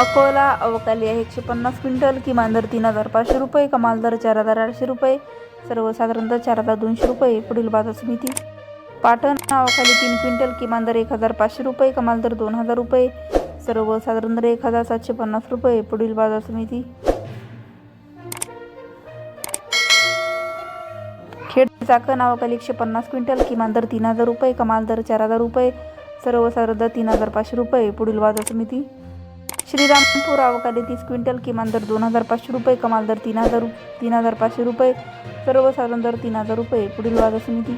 अकोला अवकाली आहे एकशे पन्नास क्विंटल किमान दर तीन हजार पाचशे रुपये कमाल दर चार हजार आठशे रुपये सर्वसाधारण दर चार हजार दोनशे रुपये पुढील बाजार समिती. पाटण नावाखाली तीन क्विंटल किमान दर एक हजार पाचशे रुपये कमाल दर दोन हजार रुपये सर्वसाधारण दर एक हजार सातशे पन्नास रुपये पुढील बाजार समिती. खेड चाकण नावाखाली एकशे पन्नास क्विंटल किमान दर तीन हजार रुपये कमाल दर चार हजार रुपये सर्वसाधारण दर तीन हजार पाचशे रुपये पुढील बाजार समिती. श्रीरामपूर अवकाली तीस क्विंटल किमान दर दोन हजार पाचशे रुपये कमाल दर तीन हजार तीन हजार पाचशे रुपये सर्वसाधारण दर तीन हजार रुपये पुढील बाजार समिती.